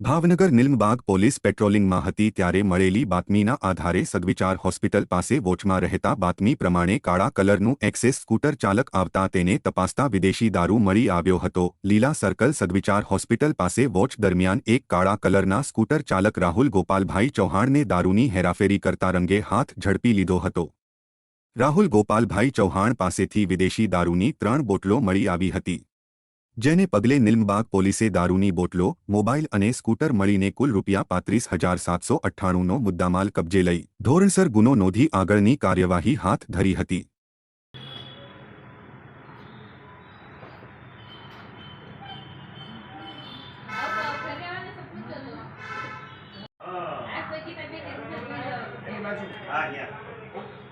Bhavnagar Nilambag police પેટ્રોલિંગમાં હતી ત્યારે મળેલી બાતમીના આધારે સગવિચાર હોસ્પિટલ પાસે વોચમાં રહેતા બાતમી પ્રમાણે કાળા કલરનું એક્સેસ સ્કૂટર ચાલક આવતા તેને તપાસતા વિદેશી દારૂ મળી આવ્યો હતો. લીલા સર્કલ સગવિચાર હોસ્પિટલ પાસે વોચ દરમિયાન એક કાળા કલરના સ્કૂટર ચાલક રાહુલ ગોપાલભાઈ ચૌહાણને દારૂની હેરાફેરી કરતા રંગે હાથ ઝડપી લીધો હતો. રાહુલ ગોપાલભાઈ ચૌહાણ પાસેથી વિદેશી દારૂની ત્રણ બોટલો મળી આવી હતી. જેને પગલે નિલમબાગ પોલીસે દારૂની બોટલો મોબાઈલ અને સ્કૂટર મળીને કુલ રૂપિયા પાંત્રીસ હજાર સાતસો અઠ્ઠાણુંનો મુદ્દામાલ કબજે લઈ ધોરણસર ગુનો નોંધી આગળની કાર્યવાહી હાથ ધરી હતી. હા. આ